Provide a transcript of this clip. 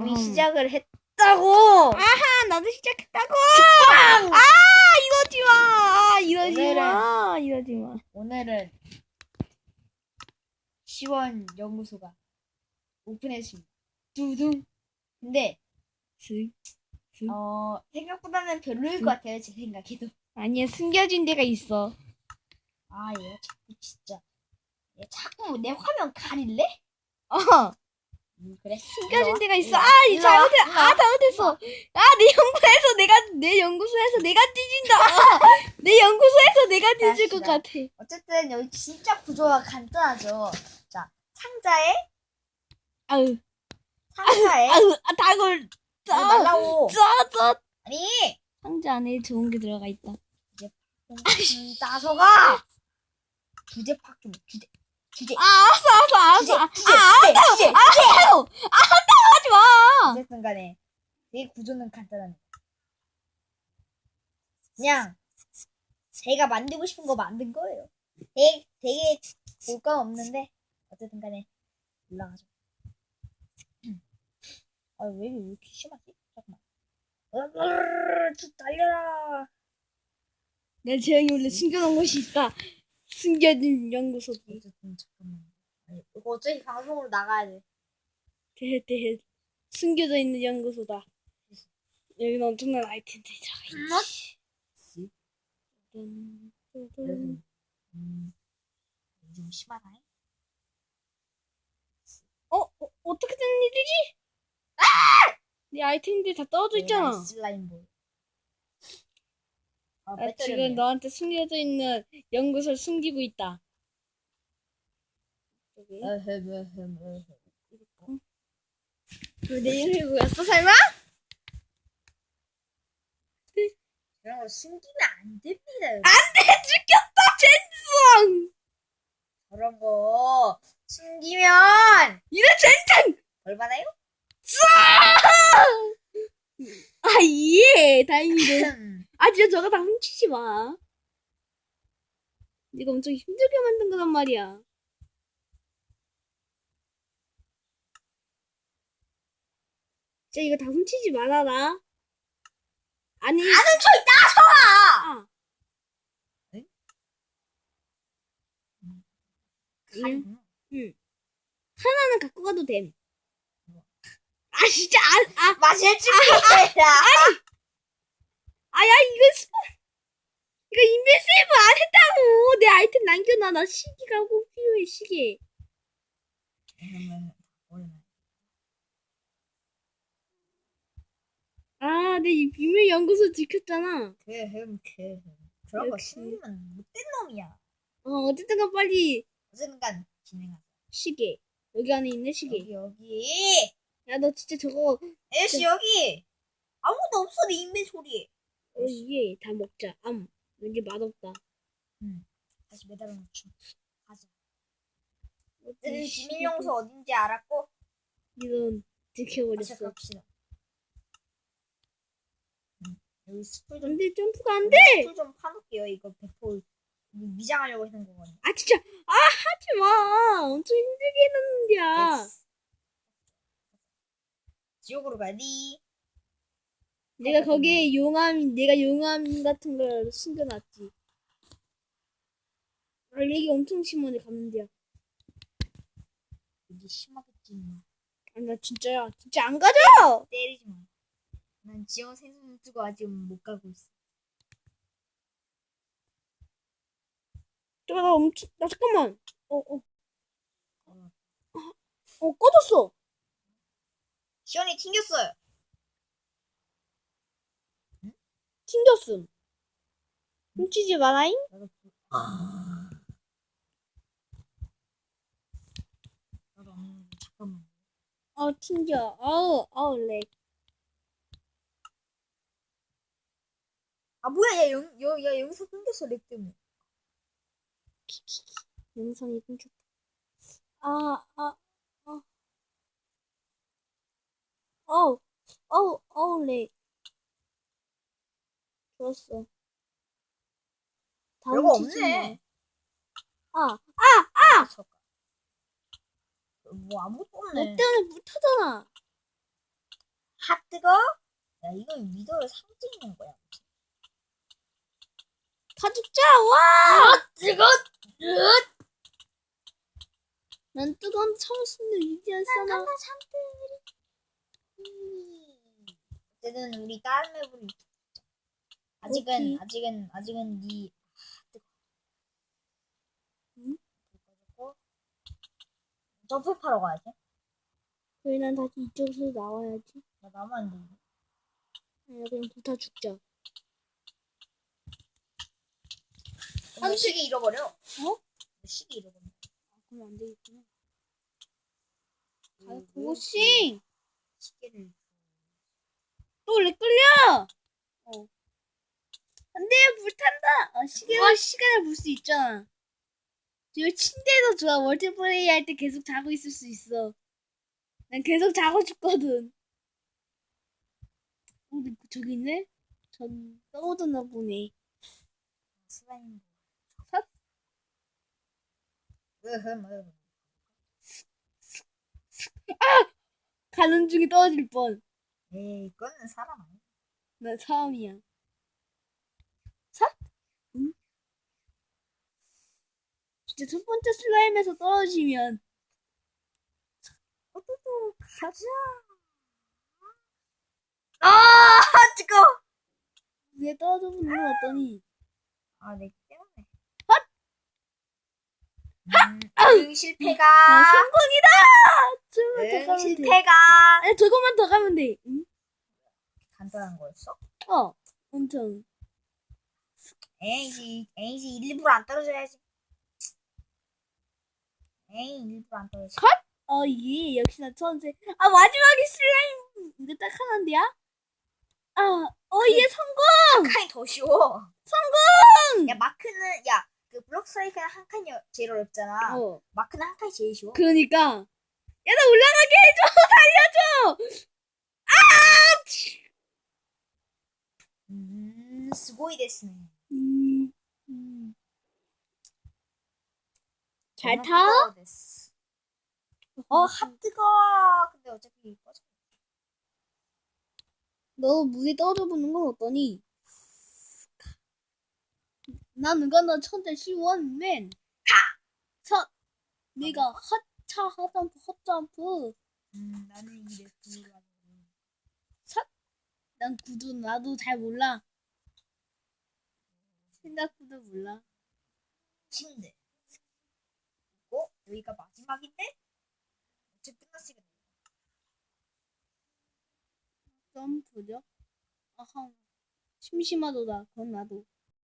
이미 음. 시작을 했다고. 아하 나도 시작했다고. 빵! 아 이러지 마. 아, 이러지 마. 이러지 마. 오늘은 시원 연구소가 오픈했습니다. 두둥. 근데 슥. 슥. 어 생각보다는 별로일 음. 것 같아요. 제 생각에도. 아니야 숨겨진 데가 있어. 아 얘 자꾸 진짜. 얘 자꾸 내 화면 가릴래? 어 음, 그래. 숨겨진 데가 있어. 아 잘못해. 아 잘못했어. 아 내 연구소에서 내가 내 연구소에서 내가 뒤진다. 내 연구소에서 내가 뒤질 것. 같아. 어쨌든 여기 진짜 구조가 간단하죠. 자 상자에 아유 상자에 아유 아 닭을 아, 말라고. 짜 짜 아니 상자 안에 좋은 게 들어가 있다. 음, 따서가 주제 팍 좀 주제 주제 아 알았어 알았어 주제 알았어. 주제 아 주제 주제 알았어요. 아 하지 마. 어쨌든 간에 이 구조는 간단합니다. 그냥 제가 만들고 싶은 거 만든 거예요. 되게 되게 볼건 없는데 어쨌든 간에 올라가죠. 아 왜 왜 이렇게 심하지? 잠깐만. 으르르르, 쭉 달려라. 내 재영이 원래 숨겨놓은 곳이 있다. 숨겨진 연구소기. 어쨌든 잠깐만. 아니, 이거 어차피 방송으로 나가야 돼. 대대 숨겨져 있는 연구소다. 여기는 엄청난 아이템들이 들어가 있지. 음, 음. 음, 좀 심하네. 어, 어 어떻게 된 일이지? 네 아이템들이 다 떨어져 있잖아. 슬라임 볼. 아, 나 배터리 지금 너한테 숨겨져 있는 연구소를 숨기고 있다. 여기. 내 이름이 뭐였어 설마? 이런 거 숨기면 안 됩니다. 여러분. 죽였다 젠수왕. 그런 거 숨기면 이래 젠장. 벌 받아요? 아 예, 다행이네. 음, 아 진짜 저거 다 훔치지 마. 이거 엄청 힘들게 만든 거란 말이야. 진짜 이거 다 훔치지 말아라. 아니, 안 훔쳐 있다 서아. 아, 음. 하나는 갖고 가도 됨. 아 진짜 아, 아, 마실 준비해라. 아 야 이거 스- 이거 인벤 세이브 안 했다고. 내 아이템 남겨놔. 나 시계가 꼭 필요해 시계. 아, 내이 비밀 연구소 지켰잖아. 그흠 그흠 그런 거 역시. 숨기면 못된 놈이야. 어, 어쨌든간 빨리 어쨌든 진행하자. 시계. 여기 안에 있는 시계. 여기 여기. 야, 너 진짜 저거 애쉬 여기. 아무도 없어 내 인벤 소리. 어, 위에 다 먹자. 암. 왠지 맛없다. 다시 매달아 놓죠. 가자. 이 어쨌든 시계도 비밀 용소 어딘지 알았고 이런 다시 지켜버렸어. 갑시다. 음, 여기 스풀 좀 근데 점프가 안 돼. 스풀 좀 파놓을게요. 이거 배포 미장하려고 했는 거거든요. 아, 진짜. 아, 하지 마. 엄청 힘들게 해놨는데야. 됐어. 지옥으로 가디. 내가 거기에 용암, 내가 용암 같은 걸 숨겨놨지. 아, 렉이 엄청 심하네, 갔는데야. 이게 심하겠지. 뭐. 아니, 나 진짜야. 진짜 안 가져! 때리지 마. 난 지원 생선 쓰고 아직 못 가고 있어. 잠깐, 나 엄청, 나 잠깐만. 어, 어, 어. 어, 꺼졌어. 시원이 튕겼어요. 튕겼음. 훔치지 마라잉? 아. 나도 안 잠깐만. 어, 튕겨. 아우, 아우, 렉. 아 뭐야 야, 영, 야, 야 영상 끊겼어 렉 때문에. 영상이 끊겼다. 아, 아, 아. 어우, 어우, 어우, 렉. 좋았어. 다음 별거 없네. 마. 아, 아 잠깐. 뭐 아무것도 너 없네. 때문에 못하잖아. 핫 뜨거? 야 이건 리더를 상징하는 거야. 다 죽자 와! 뜨거. 난 뜨거운 참을 수 있는 위대한 사람. 어쨌든 우리 다른 맵을 아직은 오케이. 아직은 아직은 네 아. 응? 점프하러 가야지. 그래 난 다시 이쪽에서 나와야지. 나 나만 돼. 아니야 그냥 불타 죽자. 너 시계 잃어버려. 어? 너 시계 잃어버려. 그럼 안 되겠구나. 아, 그, 고고싱! 시계를 또렉 끌려! 어. 안 돼, 불탄다! 어, 시계로 시간을 볼 수 있잖아. 이거 침대도 좋아. 멀티플레이 할 때 계속 자고 있을 수 있어. 난 계속 자고 싶거든. 어, 저기 있네? 전 떠오르나 보네. 슬라임. 삿? 으흠 으흠. 가는 중에 떨어질 뻔. 에이 이거는 사람 아니야. 난 사람이야. 사? 응? 진짜 첫 번째 슬라임에서 떨어지면 어또또 가자. 아 뜨거. 위에 떨어져 보는 건 어떠니? 아내 때문에. 헛! 음, 응 실패가. 아, 성공이다! 조금만 더 응 가면 돼. 실패가. 아니, 조금만 더 가면 돼. 응? 간단한 거였어? 어, 엄청. 에이지 에이지 일부러 안 떨어져야지. 에이 일부러 안 떨어져. 어, 예, 역시나 천재. 아, 마지막에 슬라임. 이거 딱 하나인데야? 아, 어, 얘 성공! 칸이 더 쉬워. 성공! 야 마크는 야 그 블록 스트라이크는 한 칸이 제일 어렵잖아. 어, 마크는 한 칸이 제일 쉬워. 그러니까. 야, 나 올라가게 해줘! 살려줘! 음 스고이 데스네. 음, 음. 잘 타? 뜨거워. 어, 핫 뜨거. 근데 어차피 꺼져. 너 물에 떨어져 보는 건 어떠니? 난 이거 너 천재 시원맨. 첫 네가 핫차 핫점프 핫점프. 음, 나는 이 레프를 난 구두 나도 잘 몰라. 생각보다 몰라. 침대. 어? 여기가 마지막인데? 어째 끝났으니까. 점프죠? 아하. 심심하도다. 그건 나도.